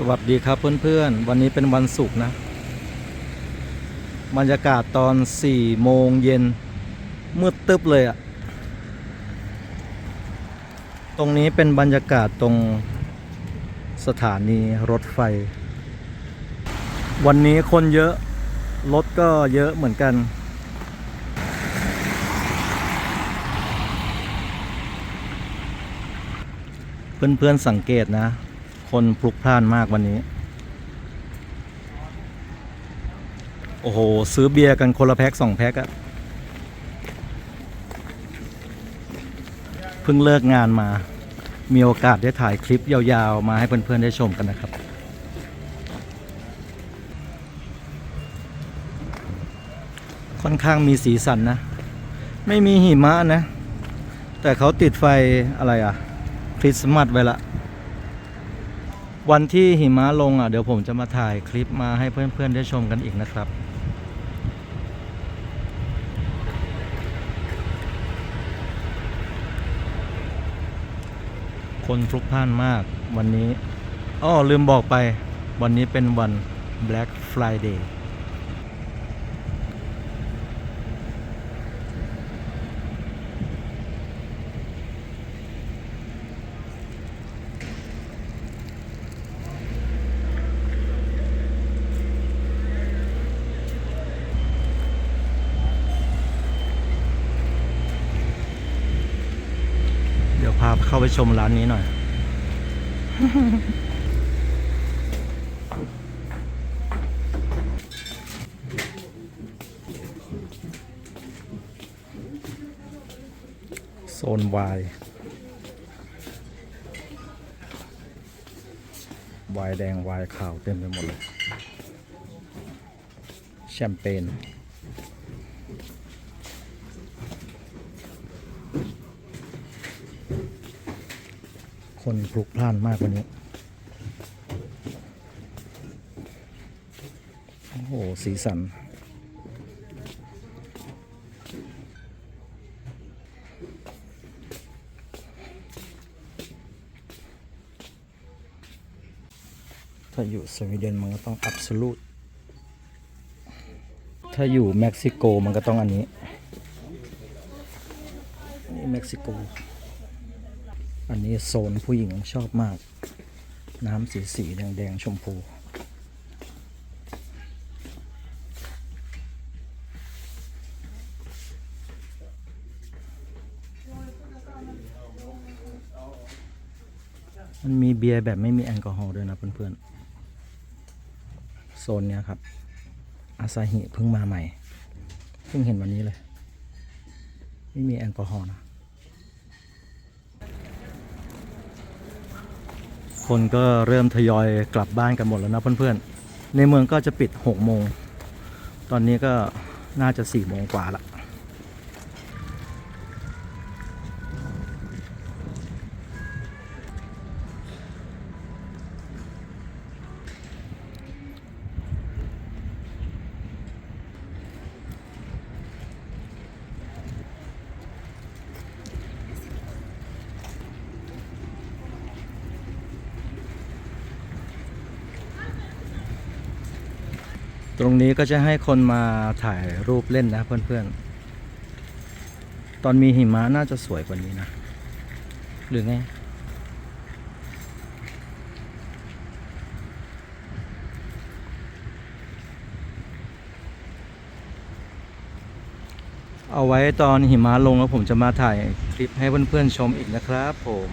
สวัสดีครับเพื่อนๆ วันนี้เป็นวันศุกร์นะ บรรยากาศตอน4โมงเย็นมืดตึ๊บเลยอะตรงนี้เป็นบรรยากาศตรงสถานีรถไฟ วันนี้คนเยอะ รถก็เยอะเหมือนกัน เพื่อนๆสังเกตนะ คนพลุกพล่านมากวันนี้ โอ้โห ซื้อเบียร์กันคนละแพ็คสองแพ็คอะเพิ่งเลิกงานมา มีโอกาสได้ถ่ายคลิปยาวๆ มาให้เพื่อนๆได้ชมกันนะครับค่อนข้างมีสีสันนะ ไม่มีหิมะนะ แต่เขาติดไฟอะไรอะคริสต์มาสไว้ละ วันที่หิมะลงอะเดี๋ยวผมจะมาถ่ายคลิปมาให้เพื่อนๆได้ชมกันอีกนะครับคนพลุกพล่านมากวันนี้ อ้อลืมบอกไป วันนี้เป็นวัน Black Friday าเข้าไปชมร้านนี้หน่อย โซนวายวายแดงวายขาวเต็มไปหมดเลย แชมเปญ คนพลุกพล่านมากวันนี้ โอ้โห สีสัน ถ้าอยู่สวีเดนมันก็ต้องอั s ส l u t e ถ้าอยู่เม็กซิโกมันก็ต้องอันนี้ นี่เม็กซิโก อันนี้โซนผู้หญิงชอบมาก น้ำสีสีแดงแดงชมพู มันมีเบียร์แบบไม่มีแอลกอฮอล์ด้วยนะเพื่อนๆ โซนเนี้ยครับ อาซาฮิเพิ่งมาใหม่ เพิ่งเห็นวันนี้เลย ไม่มีแอลกอฮอล์นะ คนก็เริ่มทยอยกลับบ้านกันหมดแล้วนะเพื่อนๆ ในเมืองก็จะปิด6โมง ตอนนี้ก็น่าจะ4โมงกว่าละ ตรงนี้ก็จะให้คนมาถ่ายรูปเล่นนะเพื่อนๆ ตอนมีหิมะน่าจะสวยกว่านี้นะ หรือไง เอาไว้ตอนหิมะลงแล้วผมจะมาถ่ายคลิปให้เพื่อนๆชมอีกนะครับผม